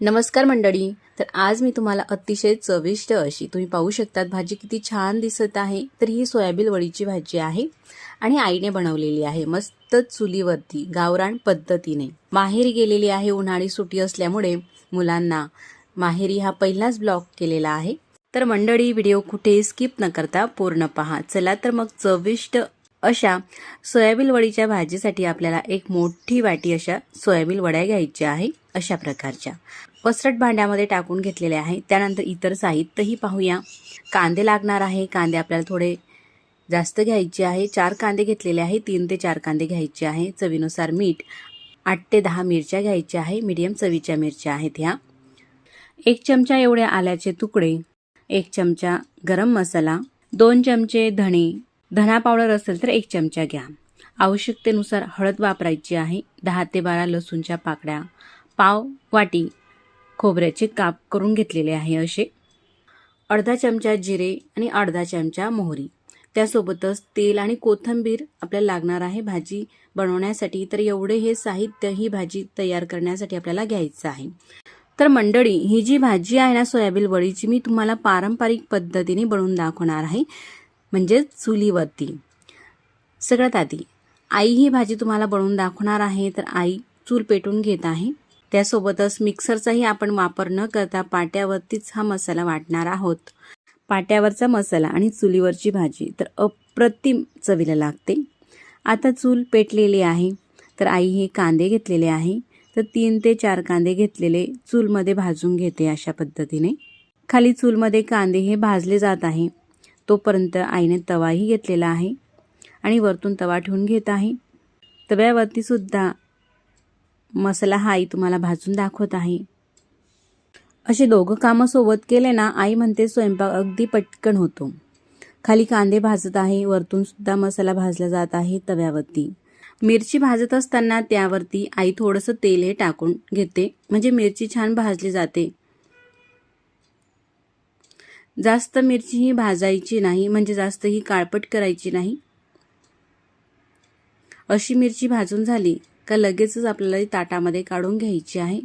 नमस्कार मंडळी. तर आज मी तुम्हाला अतिशय चविष्ट अशी तुम्ही पाहू शकतात भाजी किती छान दिसत आहे. तर ही सोयाबीन वडीची भाजी आहे आणि आईने बनवलेली आहे. मस्त चुलीवरती गावरान पद्धतीने. माहेरी गेलेली आहे उन्हाळी सुटी असल्यामुळे मुलांना माहेरी हा पहिलाच ब्लॉग केलेला आहे. तर मंडळी व्हिडिओ कुठे स्किप न करता पूर्ण पहा. चला तर मग चविष्ट अशा सोयाबीन वडीच्या भाजीसाठी आपल्याला एक मोठी वाटी अशा सोयाबीन वड्या घ्यायच्या आहे अशा प्रकारच्या. पसरट भांड्यामध्ये टाकून घेतलेल्या आहे. त्यानंतर इतर साहित्यही पाहूया. कांदे लागणार आहे. कांदे आपल्याला थोडे जास्त घ्यायचे आहे. चार कांदे घेतलेले आहे. तीन ते चार कांदे घ्यायचे आहे. चवीनुसार मीठ आठ ते दहा मिरच्या घ्यायच्या आहे. मीडियम चवीच्या मिरच्या आहेत ह्या. एक चमचा एवढ्या आल्याचे तुकडे एक चमचा गरम मसाला दोन चमचे धणे धना पावडर असेल तर एक चमचा घ्या. आवश्यकतेनुसार हळद वापरायची आहे. दहा ते बारा लसूणच्या पाकड्या पाव वाटी खोबऱ्याचे काप करून घेतलेले आहे असे. अर्धा चमचा जिरे आणि अर्धा चमचा मोहरी. त्यासोबतच तेल आणि कोथिंबीर आपल्याला लागणार आहे. भाजी बनवण्यासाठी तर एवढे हे साहित्य ही भाजी तयार करण्यासाठी आपल्याला घ्यायचं आहे. तर मंडळी ही जी भाजी आहे ना सोयाबीन वडीची मी तुम्हाला पारंपरिक पद्धतीने बनवून दाखवणार आहे. म्हणजेच चुलीवरती. सगळ्यात आधी आई ही भाजी तुम्हाला बनवून दाखवणार आहे तर आई चूल पेटून घेत आहे. त्यासोबतच मिक्सरचाही आपण वापर न करता पाट्यावरतीच हा मसाला वाटणार आहोत. पाट्यावरचा मसाला आणि चुलीवरची भाजी तर अप्रतिम चवीला लागते. आता चूल पेटलेली आहे तर आई हे कांदे घेतलेले आहे तर तीन ते चार कांदे घेतलेले चूलमध्ये भाजून घेते अशा पद्धतीने. खाली चूलमध्ये कांदे हे भाजले जात आहे. तोपर्यंत आईने तवाही घेतलेला आहे आणि वरतून तवा ठेवून घेत आहे. तव्यावरती सुद्धा मसाला हा आई तुम्हाला भाजून दाखवत आहे. असे दोघं कामं सोबत केले ना आई म्हणते स्वयंपाक अगदी पटकन होतो. खाली कांदे भाजत आहे वरतून सुद्धा मसाला भाजला जात आहे तव्यावरती. मिरची भाजत असताना त्यावरती आई थोडंसं तेल हे टाकून घेते म्हणजे मिरची छान भाजली जाते. जास्त मिरची ही भाजायची नाही म्हणजे जास्त ही काळपट करायची नाही. अशी मिरची भाजून झाली का लगेचच आपल्याला ताटामध्ये काढून घ्यायची आहे.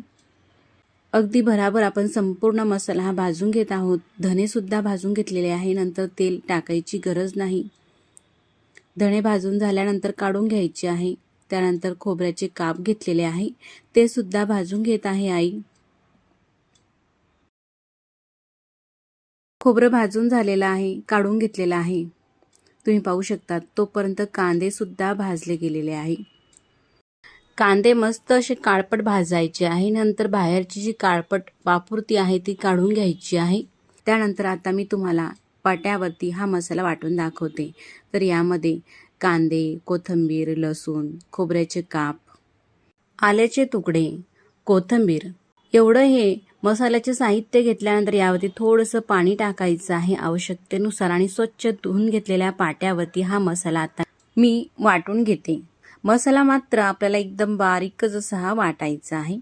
अगदी भराभर आपण संपूर्ण मसाला हा भाजून घेत आहोत. धनेसुद्धा भाजून घेतलेले आहे. नंतर तेल टाकायची गरज नाही. धणे भाजून झाल्यानंतर काढून घ्यायचे आहे. त्यानंतर खोबऱ्याचे काप घेतलेले आहे. ते सुद्धा भाजून घेत आहे आई. खोबरं भाजून झालेलं आहे काढून घेतलेलं आहे. तुम्ही पाहू शकता तोपर्यंत कांदेसुद्धा भाजले गेलेले आहे. कांदे मस्त असे काळपट भाजायचे आहे नंतर बाहेरची जी काळपट वापुरती आहे ती काढून घ्यायची आहे. त्यानंतर आता मी तुम्हाला पाट्यावरती हा मसाला वाटून दाखवते. तर यामध्ये कांदे कोथंबीर लसूण खोबऱ्याचे काप आल्याचे तुकडे कोथंबीर. एवढं हे मसाल्याचे साहित्य घेतल्यानंतर यावरती थोडंसं पाणी टाकायचं आहे आवश्यकतेनुसार आणि स्वच्छ धुवून घेतलेल्या पाट्यावरती हा मसाला आता मी वाटून घेते. मसाला मात्र आपल्याला एकदम बारीकच असा हा वाटायचा आहे.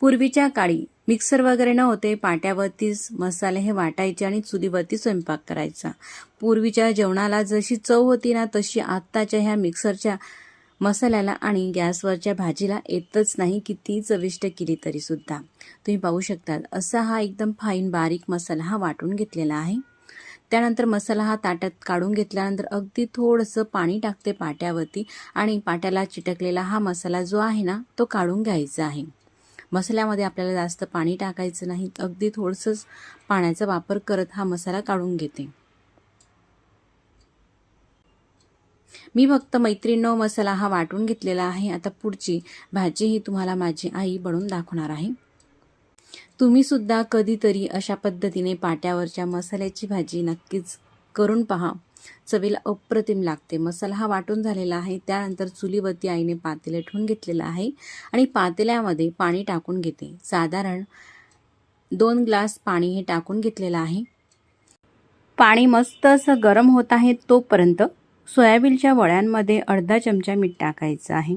पूर्वीच्या काळी मिक्सर वगैरे न होते पाट्यावरतीच मसाले हे वाटायचे आणि चुलीवरती स्वयंपाक करायचा. पूर्वीच्या जेवणाला जशी चव होती ना तशी आत्ताच्या ह्या मिक्सरच्या मसाल्याला आणि गॅसवरच्या भाजीला येतच नाही किती चविष्ट केली तरी सुद्धा. तुम्ही पाहू शकता असा हा एकदम फाईन बारीक मसाला हा वाटून घेतलेला आहे. त्यानंतर मसाला हा ताटात काढून घेतल्यानंतर अगदी थोडंसं पाणी टाकते पाट्यावरती आणि पाट्याला चिटकलेला हा मसाला जो आहे ना तो काढून घ्यायचा आहे. मसाल्यामध्ये आपल्याला जास्त पाणी टाकायचं नाही अगदी थोडंसंच पाण्याचा वापर करत हा मसाला काढून घेते. मी फक्त मैत्रिणो मसाला हा वाटून घेतलेला आहे. आता पुढची भाजी ही तुम्हाला माझी आई बनवून दाखवणार आहे. तुम्ही सुद्धा कधीतरी अशा पद्धतीने पाट्यावरच्या मसाल्याची भाजी नक्कीच करून पहा. चवीला अप्रतिम लागते. मसाला हा वाटून झालेला आहे. त्यानंतर चुलीवरती आईने पातेले ठेवून घेतलेलं आहे आणि पातेल्यामध्ये पाणी टाकून घेते. साधारण दोन ग्लास पाणी हे टाकून घेतलेलं आहे. पाणी मस्त असं गरम होत आहे तोपर्यंत सोयाबीनच्या वड्यांमध्ये अर्धा चमचा मीठ टाकायचं आहे.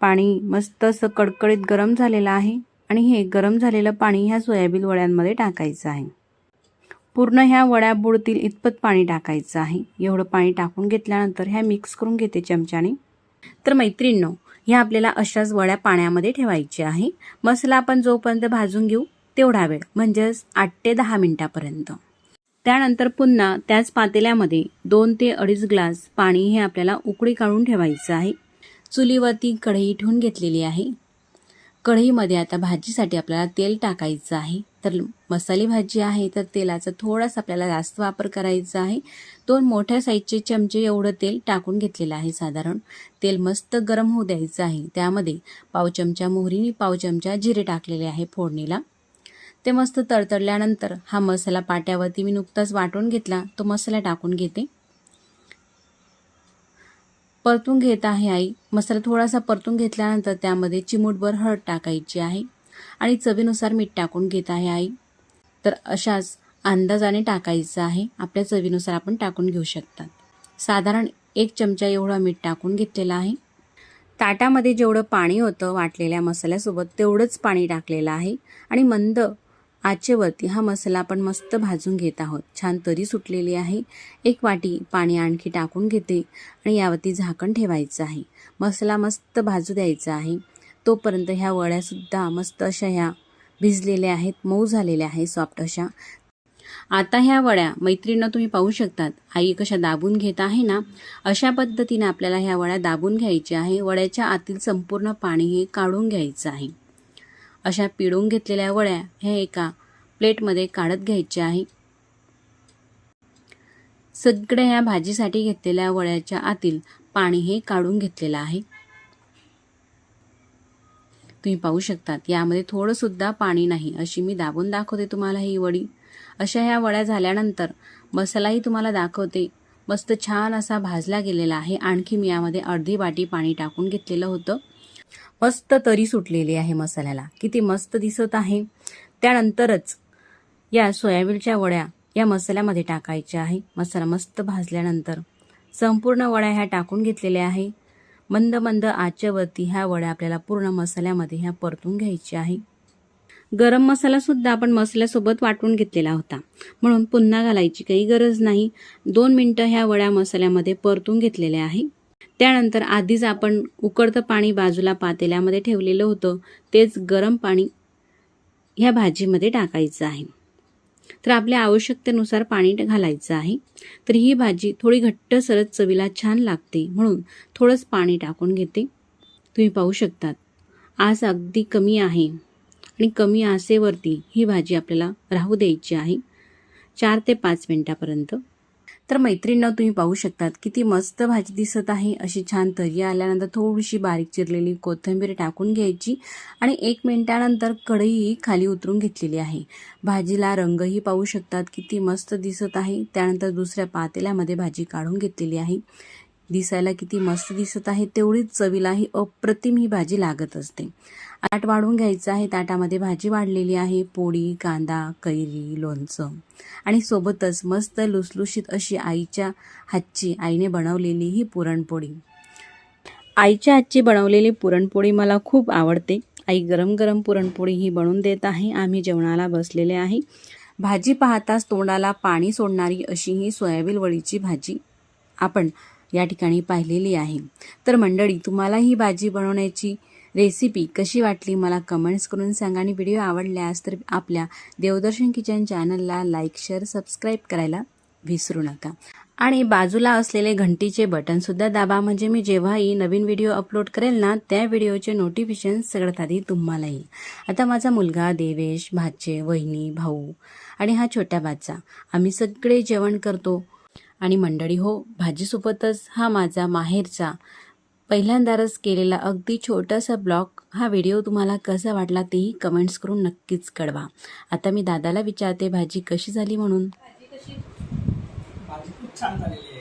पाणी मस्त असं कडकडीत गरम झालेलं आहे आणि हे गरम झालेलं पाणी ह्या सोयाबीन वड्यांमध्ये टाकायचं आहे. पूर्ण ह्या वड्या बुडतील इतपत पाणी टाकायचं आहे. एवढं पाणी टाकून घेतल्यानंतर ह्या मिक्स करून घेते चमच्याने. तर मैत्रिणींनो ह्या आपल्याला अशाच वड्या पाण्यामध्ये ठेवायच्या आहे. मसाला आपण जोपर्यंत भाजून घेऊ तेवढा वेळ म्हणजेच आठ ते दहा मिनटापर्यंत. त्यानंतर पुन्हा त्याच पातेल्यामध्ये दोन ते अडीच ग्लास पाणी हे आपल्याला उकळी काढून ठेवायचं आहे. चुलीवरती कढई ठेवून घेतलेली आहे. कढईमध्ये आता भाजीसाठी आपल्याला तेल टाकायचं आहे. तर मसाली भाजी आहे तर तेलाचा थोडासा आपल्याला जास्त वापर करायचा आहे. दोन मोठ्या साईजचे चमचे एवढं तेल टाकून घेतलेलं आहे साधारण. तेल मस्त गरम होऊ द्यायचं आहे. त्यामध्ये पाव चमचा मोहरीने पाव चमचा जिरे टाकलेले आहे फोडणीला. ते मस्त तडतडल्यानंतर हा मसाला पाट्यावरती मी नुकताच वाटून घेतला. तो मसाला टाकून घेते. परतून घेत आहे आई. मसाला थोडासा परतून घेतल्यानंतर त्यामध्ये चिमूटभर हळद टाकायची आहे आणि चवीनुसार मीठ टाकून घेत आहे आई. तर अशाच अंदाजाने टाकायचं आहे. आपल्या चवीनुसार आपण टाकून घेऊ शकतात. साधारण एक चमचा एवढा मीठ टाकून घेतलेला आहे. ताटामध्ये जेवढं पाणी होतं वाटलेल्या मसाल्यासोबत तेवढंच पाणी टाकलेलं आहे. आणि मंद आचेवरती हा मसाला आपण मस्त भाजून घेत आहोत. छान तरी सुटलेली आहे. एक वाटी पाणी आणखी टाकून घेते आणि यावरती झाकण ठेवायचं आहे. मसाला मस्त भाजू द्यायचा आहे. तोपर्यंत ह्या वड्यासुद्धा मस्त अशा ह्या भिजलेल्या आहेत. मऊ झालेल्या आहे सॉफ्ट अशा. आता ह्या वड्या मैत्रिणींना तुम्ही पाहू शकतात. आई कशा दाबून घेत आहे ना? अशा पद्धतीने आपल्याला ह्या वड्या दाबून घ्यायच्या आहे. वड्याच्या आतील संपूर्ण पाणी हे काढून घ्यायचं आहे. अशा पिळून घेतलेल्या वड्या ह्या एका प्लेटमध्ये काढत घ्यायच्या आहे. सगळ्या ह्या भाजीसाठी घेतलेल्या वड्याच्या आतील पाणी हे काढून घेतलेलं आहे. तुम्ही पाहू शकतात यामध्ये थोडंसुद्धा पाणी नाही अशी मी दाबून दाखवते तुम्हाला ही वडी. अशा ह्या वड्या झाल्यानंतर मसालाही तुम्हाला दाखवते. मस्त छान असा भाजला गेलेला आहे. आणखी मी यामध्ये अर्धी वाटी पाणी टाकून घेतलेलं होतं. मस्त तरी सुटलेली आहे मसाल्याला. किती मस्त दिसत आहे. त्यानंतरच या सोयाबीनच्या वड्या या मसाल्यामध्ये टाकायच्या आहे. मसाला मस्त भाजल्यानंतर संपूर्ण वड्या ह्या टाकून घेतलेल्या आहे. मंद मंद आचेवरती ह्या वड्या आपल्याला पूर्ण मसाल्यामध्ये ह्या परतून घ्यायच्या आहे. गरम मसालासुद्धा आपण मसाल्यासोबत वाटून घेतलेला होता. म्हणून पुन्हा घालायची काही गरज नाही. दोन मिनटं ह्या वड्या मसाल्यामध्ये परतून घेतलेल्या आहे. त्यानंतर आधीच आपण उकडतं पाणी बाजूला पातेल्यामध्ये ठेवलेलं होतं. तेच गरम पाणी ह्या भाजीमध्ये टाकायचं आहे. तर आपल्या आवश्यकतेनुसार पाणी घालायचं आहे. तर ही भाजी थोडी घट्ट सरत चवीला छान लागते म्हणून थोडंच पाणी टाकून घेते. तुम्ही पाहू शकतात. आस अगदी कमी आहे. आणि कमी आसेवरती ही भाजी आपल्याला राहू द्यायची आहे. चार ते पाच मिनटापर्यंत. तर मैत्रिणींना तुम्ही पाहू शकतात. किती मस्त भाजी दिसत आहे. अशी छान तरी आल्यानंतर थोडीशी बारीक चिरलेली कोथिंबीर टाकून घ्यायची आणि एक मिनिटानंतर कढई खाली उतरून घेतलेली आहे. भाजीला रंगही पाहू शकतात. किती मस्त दिसत आहे. त्यानंतर दुसऱ्या पातेल्यामध्ये भाजी काढून घेतलेली आहे. दिसायला किती मस्त दिसत आहे. तेवढीच चवीलाही अप्रतिम ही भाजी लागत असते. ताट वाढून घ्यायचं आहे. ताटामध्ये भाजी वाढलेली आहे. पोळी कांदा कैरी लोणचं. आणि सोबतच मस्त लुसलुशीत अशी आईच्या हातची आईने बनवलेली ही पुरणपोळी. आईच्या हातची बनवलेली पुरणपोळी मला खूप आवडते. आई गरम गरम पुरणपोळी ही बनवून देत आहे. आम्ही जेवणाला बसलेले आहे. भाजी पाहताच तोंडाला पाणी सोडणारी अशी ही सोयाबीन वळीची भाजी आपण या ठिकाणी पाहिलेली आहे. तर मंडळी तुम्हाला ही भाजी बनवण्याची रेसिपी कशी वाटली मला कमेंट्स करून सांगा आणि व्हिडिओ आवडल्यास तर आपल्या देवदर्शन किचन चॅनलला लाईक शेअर सबस्क्राईब करायला विसरू नका. आणि बाजूला असलेले घंटीचे बटनसुद्धा दाबा. म्हणजे मी जेव्हाही नवीन व्हिडिओ अपलोड करेल ना त्या व्हिडिओचे नोटिफिकेशन सगळ्यात आधी तुम्हाला येईल. आता माझा मुलगा देवेश भाचे वहिनी भाऊ आणि हा छोट्या बाचा. आम्ही सगळे जेवण करतो. आणि मंडळी हो भाजीसोबतच हा माझा माहेरचा पहिल्यांदाच केलेला अगदी छोटासा ब्लॉग हा व्हिडिओ तुम्हाला कसा वाटला तेही कमेंट्स करून नक्कीच कळवा. आता मी दादाला विचारते भाजी कशी झाली म्हणून? भाजी खूप छान झालेली